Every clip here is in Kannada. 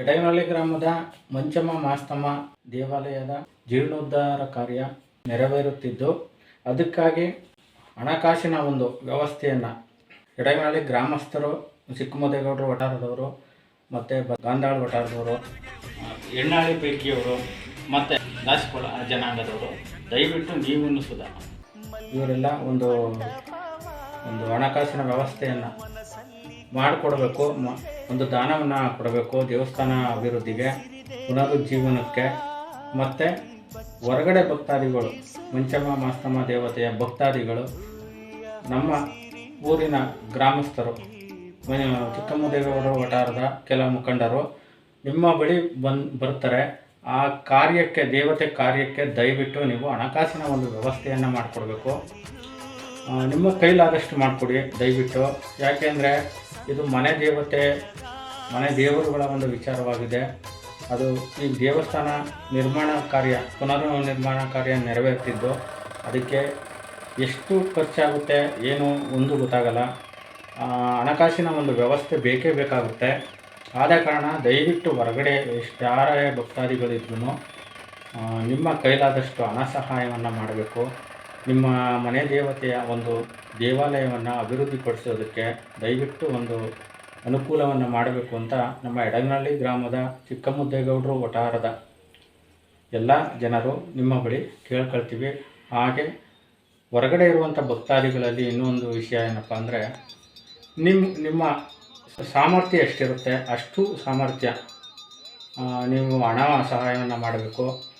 ಎಡಗನಹಳ್ಳಿ ಗ್ರಾಮದ ಮಂಚಮ್ಮ ಮಾಸ್ತಮ್ಮ ದೇವಾಲಯದ ಜೀರ್ಣೋದ್ಧಾರ ಕಾರ್ಯ ನೆರವೇರುತ್ತಿದ್ದು, ಅದಕ್ಕಾಗಿ ಹಣಕಾಸಿನ ಒಂದು ವ್ಯವಸ್ಥೆಯನ್ನು ಎಡಗನಹಳ್ಳಿ ಗ್ರಾಮಸ್ಥರು, ಚಿಕ್ಕಮದೇಗೌಡರು ವಠಾರದವರು ಮತ್ತು ಗಾಂಧಾಳ ವಠಾರದವರು, ಎಣ್ಣಾಳಿ ಪೈಕಿಯವರು ಮತ್ತು ದಾಸಕೊಳ ಜನಾಂಗದವರು, ದಯವಿಟ್ಟು ನೀವನ್ನು ಸುಧಾ. ಇವರೆಲ್ಲ ಒಂದು ಒಂದು ಹಣಕಾಸಿನ ವ್ಯವಸ್ಥೆಯನ್ನು ಮಾಡಿಕೊಡ್ಬೇಕು ಒಂದು ದಾನವನ್ನು ಕೊಡಬೇಕು, ದೇವಸ್ಥಾನ ಅಭಿವೃದ್ಧಿಗೆ, ಪುನರುಜ್ಜೀವನಕ್ಕೆ. ಮತ್ತು ಹೊರಗಡೆ ಭಕ್ತಾದಿಗಳು, ಮುಂಚಮ್ಮ, ಮಾಸ್ತಮ್ಮ ದೇವತೆಯ ಭಕ್ತಾದಿಗಳು, ನಮ್ಮ ಊರಿನ ಗ್ರಾಮಸ್ಥರು ಚಿಕ್ಕಮ್ಮದೇವರ ವಠಾರದ ಕೆಲ ಮುಖಂಡರು, ನಿಮ್ಮ ಬಳಿ ಬಂದು, ಬರ್ತಾರೆ. ಆ ಕಾರ್ಯಕ್ಕೆ, ದೇವತೆ ಕಾರ್ಯಕ್ಕೆ ದಯವಿಟ್ಟು ನೀವು ಹಣಕಾಸಿನ ಒಂದು ವ್ಯವಸ್ಥೆಯನ್ನು ಮಾಡಿಕೊಡ್ಬೇಕು. ನಿಮ್ಮ ಕೈಲಾದಷ್ಟು ಮಾಡಿಕೊಡಿ, ದಯವಿಟ್ಟು. ಯಾಕೆಂದರೆ ಇದು ಮನೆ ದೇವತೆ, ಮನೆ ದೇವರುಗಳ ಒಂದು ವಿಚಾರವಾಗಿದೆ. ಅದು ಈ ದೇವಸ್ಥಾನ ನಿರ್ಮಾಣ ಕಾರ್ಯ ಪುನರ್ ನಿರ್ಮಾಣ ಕಾರ್ಯ ನೆರವೇರ್ತಿದ್ದು, ಅದಕ್ಕೆ ಎಷ್ಟು ಖರ್ಚಾಗುತ್ತೆ ಏನು ಒಂದು ಗೊತ್ತಾಗಲ್ಲ. ಹಣಕಾಸಿನ ಒಂದು ವ್ಯವಸ್ಥೆ ಬೇಕೇ ಬೇಕಾಗುತ್ತೆ. ಆದ ಕಾರಣ ದಯವಿಟ್ಟು ಹೊರಗಡೆ ಎಷ್ಟಾರೇ ಭಕ್ತಾದಿಗಳಿದ್ರೂ ನಿಮ್ಮ ಕೈಲಾದಷ್ಟು ಹಣ ಸಹಾಯವನ್ನು ಮಾಡಬೇಕು. ನಿಮ್ಮ ಮನೆ ದೇವತೆಯ ಒಂದು ದೇವಾಲಯವನ್ನು ಅಭಿವೃದ್ಧಿಪಡಿಸೋದಕ್ಕೆ ದಯವಿಟ್ಟು ಒಂದು ಅನುಕೂಲವನ್ನು ಮಾಡಬೇಕು ಅಂತ ನಮ್ಮ ಎಡಗನಹಳ್ಳಿ ಗ್ರಾಮದ ಚಿಕ್ಕಮುದ್ದೇಗೌಡರು ವಠಾರದ ಎಲ್ಲ ಜನರು ನಿಮ್ಮ ಬಳಿ ಕೇಳ್ಕೊಳ್ತೀವಿ. ಹಾಗೆ ಹೊರಗಡೆ ಇರುವಂಥ ಭಕ್ತಾದಿಗಳಲ್ಲಿ ಇನ್ನೊಂದು ವಿಷಯ ಏನಪ್ಪ ಅಂದರೆ ನಿಮ್ಮ ನಿಮ್ಮ ಸಾಮರ್ಥ್ಯ ಎಷ್ಟಿರುತ್ತೆ? ಅಷ್ಟು ಸಾಮರ್ಥ್ಯ. ನೀವು ಹಣ ಸಹಾಯವನ್ನು ಮಾಡಬೇಕು.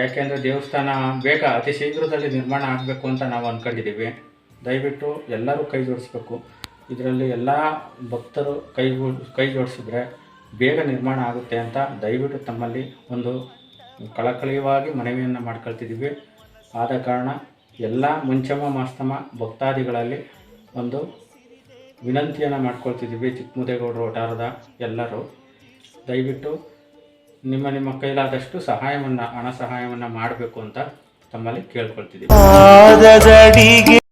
ಯಾಕೆಂದರೆ ದೇವಸ್ಥಾನ ಬೇಗ ಅತಿ ಶೀಘ್ರದಲ್ಲಿ ನಿರ್ಮಾಣ ಆಗಬೇಕು ಅಂತ ನಾವು ಅಂದ್ಕೊಂಡಿದ್ದೀವಿ ದಯವಿಟ್ಟು ಎಲ್ಲರೂ ಕೈ ಜೋಡಿಸ್ಬೇಕು. ಇದರಲ್ಲಿ ಎಲ್ಲ ಭಕ್ತರು ಕೈ ಕೈ ಜೋಡಿಸಿದ್ರೆ ಬೇಗ ನಿರ್ಮಾಣ ಆಗುತ್ತೆ ಅಂತ ದಯವಿಟ್ಟು ತಮ್ಮಲ್ಲಿ ಒಂದು ಕಳಕಳಿಯವಾಗಿ ಮನವಿಯನ್ನು ಮಾಡ್ಕೊಳ್ತಿದ್ದೀವಿ. ಆದ ಕಾರಣ ಎಲ್ಲ ಮುಂಚಮ ಮಾಸ್ತಮ ಭಕ್ತಾದಿಗಳಲ್ಲಿ ಒಂದು ವಿನಂತಿಯನ್ನು ಮಾಡ್ಕೊಳ್ತಿದ್ದೀವಿ ಚಿಕ್ಕಮುದೇಗೌಡರು ವಠಾರದ ಎಲ್ಲರೂ. ದಯವಿಟ್ಟು ನಿಮ್ಮ ನಿಮ್ಮ ಕೈಲಾದಷ್ಟು ಸಹಾಯವನ್ನ ಹಣ ಸಹಾಯವನ್ನ ಮಾಡಬೇಕು ಅಂತ ತಮ್ಮಲ್ಲಿ ಕೇಳ್ಕೊಳ್ತಿದ್ದೀವಿ.